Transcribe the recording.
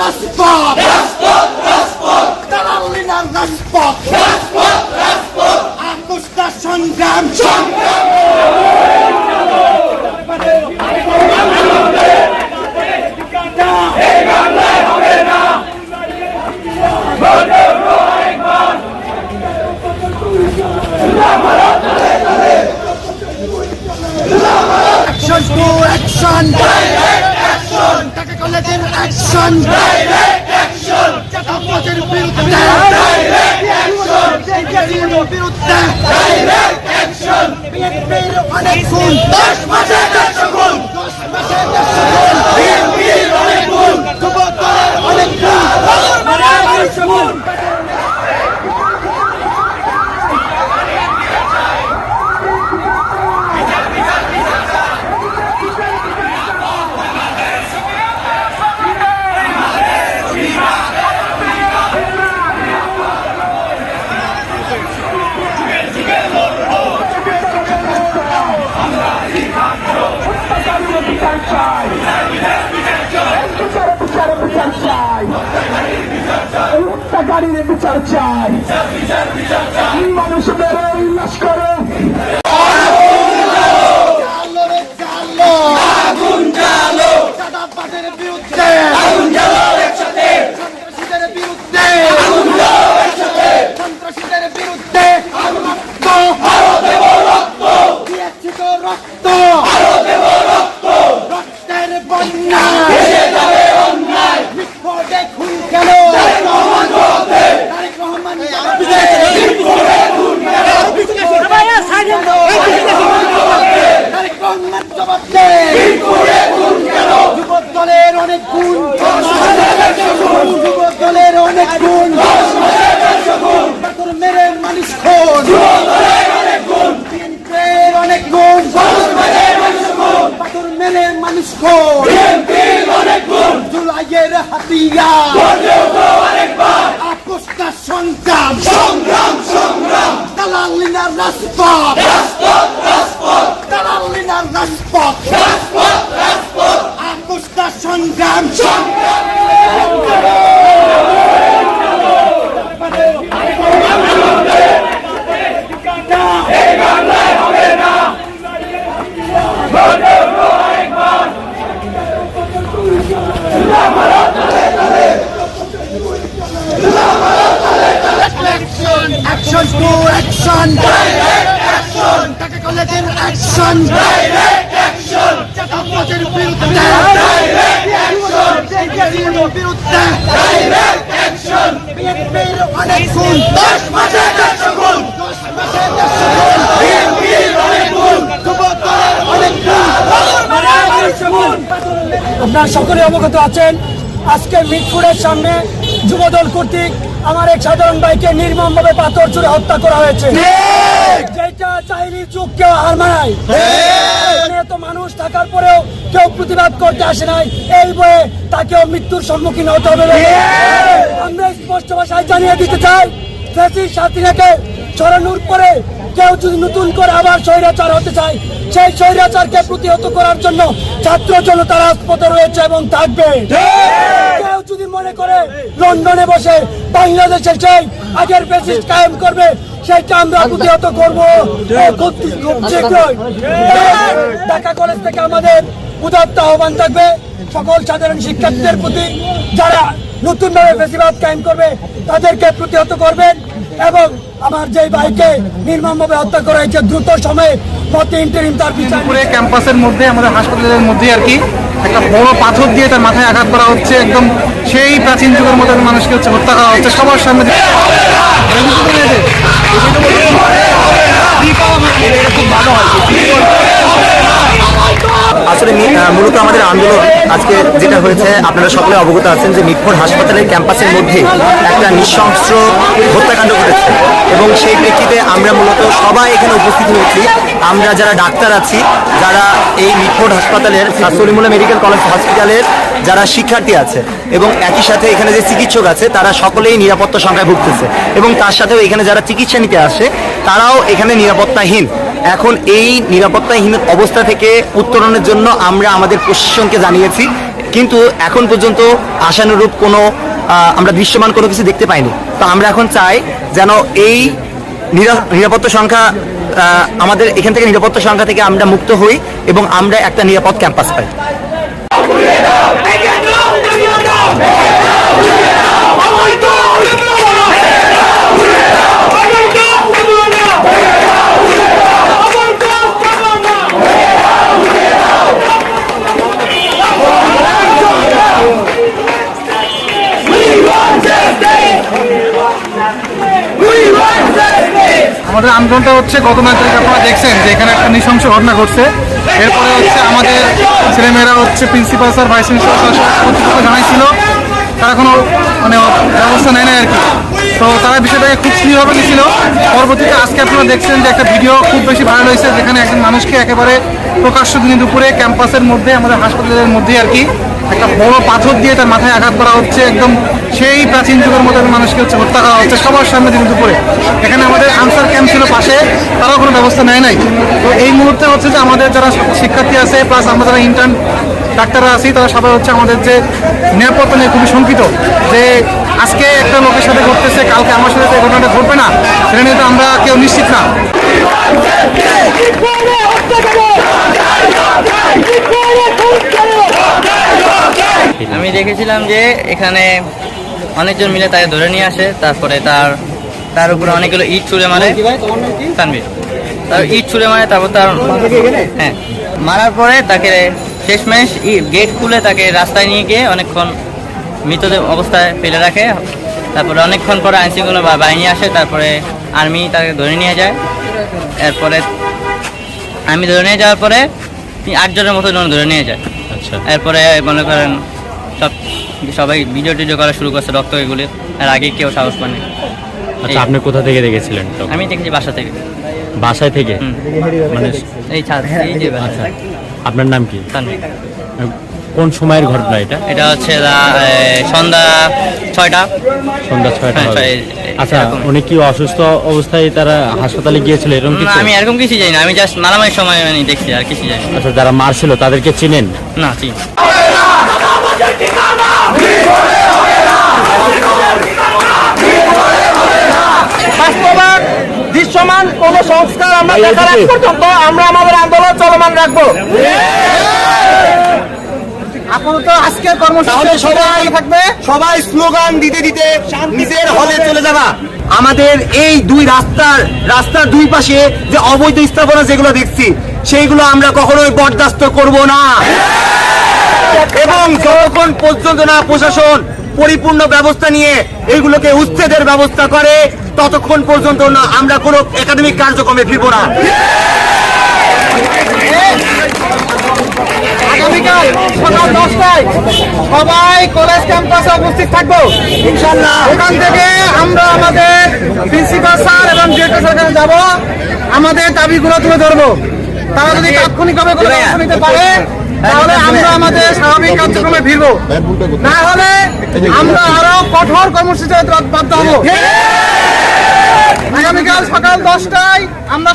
দালালিনার রাজপথ দালালিনার রাজপথ আপোষটা সংগ্রাম সংগ্রাম অ্যাকশন টু অ্যাকশন টাকা কলেজের অ্যাকশন চাটাবাজের বিরুদ্ধে বিরুদ্ধে বিএনপির অনেক গুণ দশ মাসে দেড়শো গুণ দশ মাসে দেড়শো গুণ বিএনপির অনেক গুণ যুবদলের অনেক গুণ গাড়ির বিচার চাই। মানুষ বেরোয় উল্লাস করে জালো রে জালো আগুন জালো চাঁদাবাজের বিরুদ্ধে আগুন জালো একসাথে সন্ত্রাসীদের বিরুদ্ধে আগুন জালো একসাথে সন্ত্রাসীদের বিরুদ্ধে রক্ত আরও দেব রক্ত দিয়েছি তো রক্ত আরও দেব রক্ত রক্তের বন্যা ভেসে যাবে অন্যায় বিস্ফোটে খুন কেন তারেক রহমান জবাবে তারেক রহমান জবাবে বিস্ফোটে খুন কেন তারেক রহমান জবাব দে যুবক দলের অনেক গুণ যুবক দলের অনেক গুণ পাথর মেরে মানুষ খুন বিএনপির অনেক গুণ পাথর মেরে মানুষ খুন হাতিয়ার আপোষটা সংগ্রাম। সংগ্রাম সংগ্রাম। দালালিনার রাজপথ। দালালিনার রাজপথ। আপোষটা সংগ্রাম। সংগ্রাম অ্যাকশন টু অ্যাকশন টাকা কলেজের অ্যাকশন চাটাবাজের বিরুদ্ধে বিরুদ্ধে বিএনপির অনেক গুণ দশ মাসে দেড়শো গুণ দশ মাসে দেড়শো গুণ বিএনপির অনেক গুণ যুবদলের অনেক গুণ আপনারা সকলে অবগত আছেন আজকে মিটফুডের সামনে যুবদল কর্তৃক আমার এক সাধারণ ভাইকে নির্মমভাবে পাথর ছুড়ে হত্যা করা হয়েছে। যেটা চাইনি যুগ কেউ হার মানায়। এখানে এত মানুষ থাকার পরেও কেউ প্রতিবাদ করতে আসে নাই। এই বয়ে তাকেও মৃত্যুর সম্মুখীন হতে হবে আমরা স্পষ্ট ভাষায় জানিয়ে দিতে চাই ফ্যাসির সাথীরাকে ছড়ানোর পরে কেউ যদি নতুন করে আবার স্বৈরাচার হতে চায় সেই স্বৈরাচারকে প্রতিহত করার জন্য ছাত্র জনতা রাজপথে রয়েছে এবং থাকবে। কেউ যদি মনে করে লন্ডনে বসে বাংলাদেশের সেই আগের বেসিস কায়েম করবে সেইটা আমরা প্রতিহত করব। ঢাকা কলেজ থেকে আমাদের উদাত্ত আহ্বান থাকবে। সকল সাধারণ শিক্ষার্থীদের প্রতি যারা নতুনভাবে বেশিরভাগ কায়েম করবে তাদেরকে প্রতিহত করবেন এবং আমার যে ভাইকে নির্মমভাবে হত্যা করা হয়েছে দ্রুত সময়ে প্রতি ইন্টারিম তার বিচার পুরে ক্যাম্পাসের মধ্যে আমাদের হাসপাতালের মধ্যে আর কি একটা বড় পাথর দিয়ে তার মাথায় আঘাত করা হচ্ছে। একদম সেই প্রাচীন যুগের মতো মানুষকে হচ্ছে হত্যা করা হচ্ছে। সবার সামনে খুব ভালো হয় আসলে মূলত আমাদের আন্দোলন আজকে যেটা হয়েছে, আপনারা সকলে অবগত আছেন যে মিটফোর্ড হাসপাতালের ক্যাম্পাসের মধ্যে একটা নৃশংস হত্যাকাণ্ড ঘটেছে। এবং সেই প্রেক্ষিতে আমরা মূলত সবাই এখানে উপস্থিত হয়েছি। আমরা যারা ডাক্তার আছি, যারা এই মিটফোর্ড হাসপাতালের সলিমুল্লা মেডিকেল কলেজ হসপিটালের যারা শিক্ষার্থী আছে এবং একই সাথে এখানে যে চিকিৎসক আছে, তারা সকলেই নিরাপত্তা সংখ্যায় ভুগতেছে। এবং তার সাথেও এখানে যারা চিকিৎসা নিতে আসে, তারাও এখানে নিরাপত্তাহীন। এখন এই নিরাপত্তাহীন অবস্থা থেকে উত্তরণের জন্য আমরা আমাদের প্রশাসনকে জানিয়েছি, কিন্তু এখন পর্যন্ত আশানুরূপ কোনো আমরা দৃশ্যমান কোনো কিছু দেখতে পাইনি। তো আমরা এখন চাই যেন এই নিরাপত্তা সংখ্যা আমাদের এখান থেকে নিরাপত্তা সংখ্যা থেকে আমরা মুক্ত হই এবং আমরা একটা নিরাপদ ক্যাম্পাস পাই। আন্দোলনটা হচ্ছে গত নয় আপনারা দেখছেন যে এখানে একটা নৃশংস ঘটনা ঘটছে। এরপরে হচ্ছে আমাদের ছেলেমেয়েরা হচ্ছে প্রিন্সিপাল স্যার, ভাইস স্যার কর্তৃপক্ষ জানাইছিল। তারা কোনো মানে ব্যবস্থা নেয় না আর কি। তো তারা বিষয়টাকে খুব স্থিরভাবে নিয়েছিল। পরবর্তীতে আজকে আপনারা দেখছেন যে একটা ভিডিও খুব বেশি ভাইরাল হয়েছে, যেখানে একজন মানুষকে একেবারে প্রকাশ্য দিনে দুপুরে ক্যাম্পাসের মধ্যে, আমাদের হাসপাতালের মধ্যেই আর কি একটা বড় পাথর দিয়ে তার মাথায় আঘাত করা হচ্ছে একদম সেই প্রাচীন যুগের মতো মানুষকে হচ্ছে হত্যা করা হচ্ছে সবার সামনে দিন দুপুরে এখানে আমাদের আনসার ক্যাম্প ছিল পাশে তারাও কোনো ব্যবস্থা নেয় নাই তো এই মুহূর্তে হচ্ছে যে আমাদের যারা শিক্ষার্থী আছে প্লাস আমরা যারা ইন্টার্ন ডাক্তাররা আছি তারা সবাই হচ্ছে আমাদের যে নিরাপত্তা নিয়ে খুবই শঙ্কিত যে আজকে একটা লোকের সাথে ঘটতেছে কালকে আমার সাথে এই ঘটনাটা ঘটবে না সেটা নিয়ে তো আমরা কেউ নিশ্চিত না আমি দেখেছিলাম যে এখানে অনেকজন মিলে তাকে ধরে নিয়ে আসে তারপরে তার তার উপরে অনেকগুলো ইট ছুঁড়ে মারে। তানভীর। তার ইট ছুঁড়ে মারে তারপর তার হ্যাঁ। মারার পরে তাকে শেষমেশ গেট খুলে তাকে রাস্তায় নিয়ে গিয়ে অনেকক্ষণ মৃতদেহ অবস্থায় ফেলে রাখে। তারপরে অনেকক্ষণ পরে আইনশৃঙ্খলা বা- বাহিনী আসে তারপরে আর্মি তাকে ধরে নিয়ে যায়। এরপরে আমি ধরে নিয়ে যাওয়ার পরে তিন- আটজনের মতো ধরে নিয়ে যায়। আচ্ছা। এরপরে মনে করেন সব সবাই ভিডিও টিডিও করা শুরু করছে রক্ত এগুলি আর আগে কেউ সাহস পায়নি আচ্ছা আপনি কোথা থেকে দেখেছিলেন তো আমি দেখেছি বাসা থেকে। বাসায় থেকে? হুম। মানে এই ছাদ এই যে বাসা। আচ্ছা আপনার নাম কি? তানভীর। কোন সময়ের ঘটনা এটা? এটা হচ্ছে রা- এ, সন্ধ্যা ছয়টা। সন্ধ্যা ছয়টা হ্যাঁ, হবে। ছয়- আচ্ছা এরকম। উনি কি অসুস্থ অবস্থায় তারা হাসপাতালে গিয়েছিল এরকম না, কিছু? আমি এরকম কিছু জানি না আমি জাস্ট মারামারির সময় মানে দেখছি আর কিছু জানি না। আচ্ছা যারা মারছিল তাদেরকে চিনেন? না ঠিক বাস্তবায়ন দৃশ্যমান কোন সংস্কার আমরা দেখার আগ পর্যন্ত আমরা আমাদের আন্দোলন চলমান রাখব। আপাতত আজকের কর্মসূচি সবাই থাকবে। সবাই স্লোগান দিতে দিতে নিজের হলে চলে যাবা। আমাদের এই দুই রাস্তার রাস্তার দুই পাশে যে অবৈধ স্থাপনা যেগুলো দেখছি সেইগুলো আমরা কখনোই বরদাস্ত করব না। এবং যতক্ষণ পর্যন্ত না প্রশাসন পরিপূর্ণ ব্যবস্থা নিয়ে এইগুলোকে উচ্ছেদের ব্যবস্থা করে ততক্ষণ পর্যন্ত না আমরা কোনো একাডেমিক কার্যক্রমে ফিরবো না। আগামীকাল সকাল দশটায় সবাই কলেজ ক্যাম্পাসে উপস্থিত থাকব। ইনশাল্লাহ ওখান থেকে আমরা আমাদের প্রিন্সিপাল স্যার এবং ডিরেক্টর স্যার যাব। আমাদের দাবিগুলো তুলে ধরবো। তারা যদি তাৎক্ষণিকভাবে কোনো ব্যবস্থা নিতে পারে তাহলে আমরা আমাদের স্বাভাবিক কার্যক্রমে ফিরবো। না হলে আমরা আরও কঠোর কর্মসূচিতে বাধ্য হব। আগামীকাল সকাল দশটায় আমরা